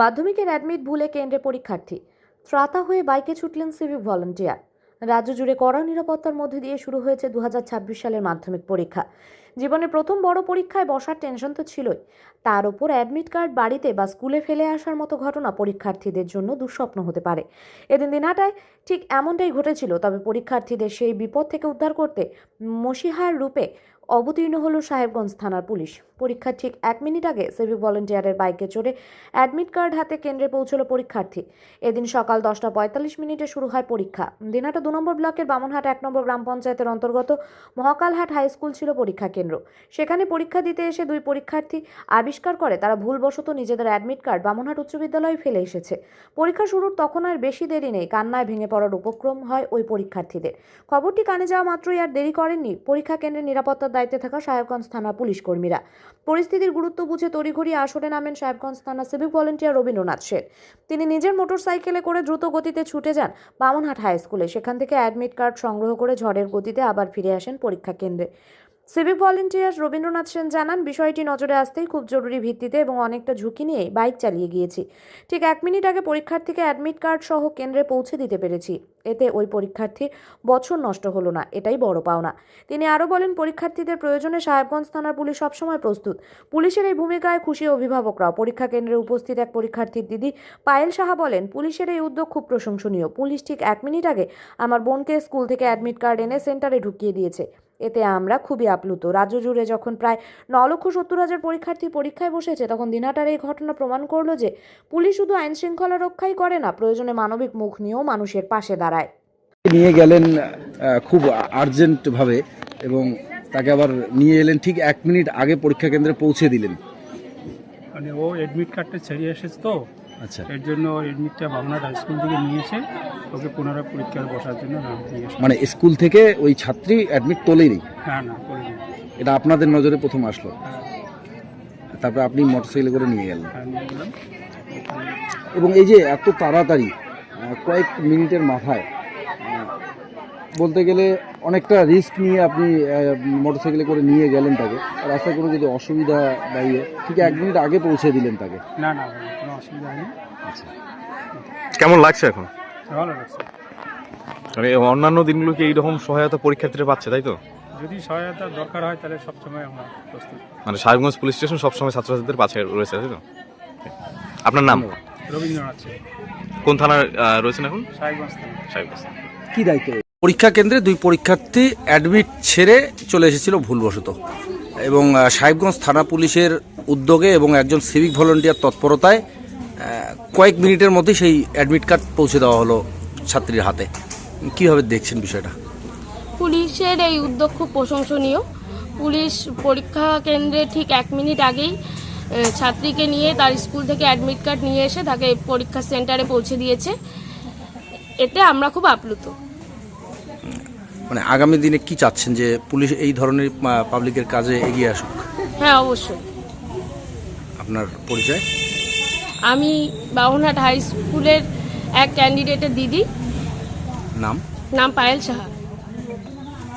মাধ্যমিকের অ্যাডমিট ভুলে কেন্দ্রে পরীক্ষার্থী ত্রাতা হয়ে বাইকে ছুটলেন সিভিক ভলান্টিয়ার রাজ্য জুড়ে কড়া নিরাপত্তার মধ্যে দিয়ে শুরু হয়েছে দু হাজার ছাব্বিশ সালের মাধ্যমিক পরীক্ষা। জীবনের প্রথম বড় পরীক্ষায় বসার টেনশন তো ছিলই। তার উপর অ্যাডমিট কার্ড বাড়িতে বা স্কুলে ফেলে আসার মতো ঘটনা পরীক্ষার্থীদের জন্য দুঃস্বপ্ন হতে পারে। এদিন দিনাটায় ঠিক এমনটাই ঘটেছিল, তবে পরীক্ষার্থীদের সেই বিপদ থেকে উদ্ধার করতে মসিহার রূপে অবতীর্ণ হলো সাহেবগঞ্জ থানার পুলিশ। পরীক্ষার ঠিক এক মিনিট আগে সিভিক ভলেন্টিয়ারের বাইকে চড়ে অ্যাডমিট কার্ড হাতে কেন্দ্রে পৌঁছলো পরীক্ষার্থী। এদিন সকাল দশটা পঁয়তাল্লিশ মিনিটে শুরু হয় পরীক্ষা। দিনহাটা দু নম্বর ব্লকের বামনহাট এক নম্বর গ্রাম পঞ্চায়েতের অন্তর্গত মহাকালহাট হাই স্কুল ছিল পরীক্ষা কেন্দ্র। সেখানে পরীক্ষা দিতে এসে দুই পরীক্ষার্থী আবিষ্কার করে তারা ভুলবশত নিজেদের অ্যাডমিট কার্ড বামনহাট উচ্চ বিদ্যালয়ে ফেলে এসেছে। পরীক্ষা শুরুর তখন আর বেশি দেরি নেই, কান্নায় ভেঙে পড়ার উপক্রম হয় ওই পরীক্ষার্থীদের। খবরটি কানে যাওয়া মাত্রই আর দেরি করেননি পরীক্ষা কেন্দ্রের নিরাপত্তার দায়িত্বে থাকা সাহেবগঞ্জ থানা পুলিশ কর্মীরা পরিস্থিতির গুরুত্ব বুঝে তড়িঘড়ি আসরে নামেন সাহেবগঞ্জ থানা সিভিক ভলেন্টিয়ার রবীন্দ্রনাথ সেন। তিনি নিজের মোটরসাইকেলে করে দ্রুত গতিতে ছুটে যান বামনহাট হাই স্কুলে। সেখান থেকে অ্যাডমিট কার্ড সংগ্রহ করে ঝড়ের গতিতে আবার ফিরে আসেন পরীক্ষা কেন্দ্রে। সিভিক ভলেন্টিয়ার রবীন্দ্রনাথ সেন জানান, বিষয়টি নজরে আসতেই খুব জরুরি ভিত্তিতে এবং অনেকটা ঝুঁকি নিয়ে বাইক চালিয়ে গিয়েছি। ঠিক এক মিনিট আগে পরীক্ষার্থীকে অ্যাডমিট কার্ড সহ কেন্দ্রে পৌঁছে দিতে পেরেছি। এতে ওই পরীক্ষার্থীর বছর নষ্ট হলো না, এটাই বড় পাওনা। তিনি আরও বলেন, পরীক্ষার্থীদের প্রয়োজনে সাহেবগঞ্জ থানার পুলিশ সবসময় প্রস্তুত। পুলিশের এই ভূমিকায় খুশি অভিভাবকরাও। পরীক্ষা কেন্দ্রে উপস্থিত এক পরীক্ষার্থীর দিদি পায়েল সাহা বলেন, পুলিশের এই উদ্যোগ খুব প্রশংসনীয়। পুলিশ ঠিক এক মিনিট আগে আমার বোনকে স্কুল থেকে অ্যাডমিট কার্ড এনে সেন্টারে ঢুকিয়ে দিয়েছে। এতে আমরা খুবই আপ্লুত। রাজ্য জুড়ে যখন প্রায় ন লক্ষ সত্তর হাজার পরীক্ষার্থী পরীক্ষায় বসেছে তখন দিনাটার এই ঘটনা প্রমাণ করল যে পুলিশ শুধু আইন শৃঙ্খলা রক্ষাই করে না প্রয়োজনে মানবিক মুখ নিয়েও মানুষের পাশে দাঁড়ায়। নিয়ে গেলেন খুব আর্জেন্টভাবে এবং তাকে আবার নিয়ে এলেন ঠিক এক মিনিট আগে পরীক্ষা কেন্দ্রে পৌঁছে দিলেন। মানে ও এডমিট কার্ডটা ছেড়ে এসেছে তো? আচ্ছা। এর জন্য এডমিটটা ভাবনা হাই স্কুল থেকে নিয়েছে। ওকে পুনরায় পরীক্ষার বসার জন্য নাম মানে স্কুল থেকে ওই ছাত্রী অ্যাডমিট তোলেনি? হ্যাঁ না এটা আপনাদের নজরে প্রথম আসলো? তারপরে আপনি মোটরসাইকেলে করে নিয়ে গেলেন? হ্যাঁ নিয়ে গেলাম। এবং এই যে এত তাড়াতাড়ি কয়েক মিনিটের মাথায় বলতে গেলে অনেকটা রিস্ক নিয়ে আপনি মোটরসাইকেলে করে নিয়ে গেলেন তাকে। রাস্তায় কোনো যদি অসুবিধা বা ইয়ে ঠিক এক মিনিট আগে পৌঁছে দিলেন তাকে। না না কোনো অসুবিধা হয়নি। আচ্ছা। কেমন লাগছে এখন? ভালো লাগছে। মানে অন্যান্য দিনগুলো কি এইরকম সহায়তা পরীক্ষার্থীরা পাচ্ছে তাই তো? যদি সহায়তা দরকার হয় তাহলে সবসময় আমরা প্রস্তুত। মানে সাহেবগঞ্জ পুলিশ স্টেশন সবসময় ছাত্রছাত্রীদের পাশে রয়েছে তাই তো? আপনার নাম? রবীন্দ্রনাথ কোন থানার রয়েছেন এখন? সাহেবগঞ্জ থানা। সাহেবগঞ্জ কি দায়িত্ব? পরীক্ষা কেন্দ্রে দুই পরীক্ষার্থী অ্যাডমিট ছেড়ে চলে এসেছিল ভুলবশত। এবং সাহেবগঞ্জ থানা পুলিশের উদ্যোগে এবং একজন সিভিক ভলেন্টিয়ার তৎপরতায় কয়েক মিনিটের মধ্যে সেই অ্যাডমিট কার্ড পৌঁছে দেওয়া হলো ছাত্রীর হাতে। কীভাবে দেখছেন বিষয়টা? পুলিশের এই উদ্যোগ খুব প্রশংসনীয়। পুলিশ পরীক্ষা কেন্দ্রে ঠিক এক মিনিট আগেই ছাত্রীকে নিয়ে তার স্কুল থেকে অ্যাডমিট কার্ড নিয়ে এসে তাকে পরীক্ষা সেন্টারে পৌঁছে দিয়েছে। এতে আমরা খুব আপ্লুত। মানে আগামী দিনে কি চাচ্ছেন যে পুলিশ এই ধরনের পাবলিকের কাজে এগিয়ে আসুক? হ্যাঁ অবশ্যই। আপনার পরিচয়? আমি বাউনহাট হাই স্কুলের এক ক্যান্ডিডেটের দিদি। নাম? নাম পায়েল সাহা।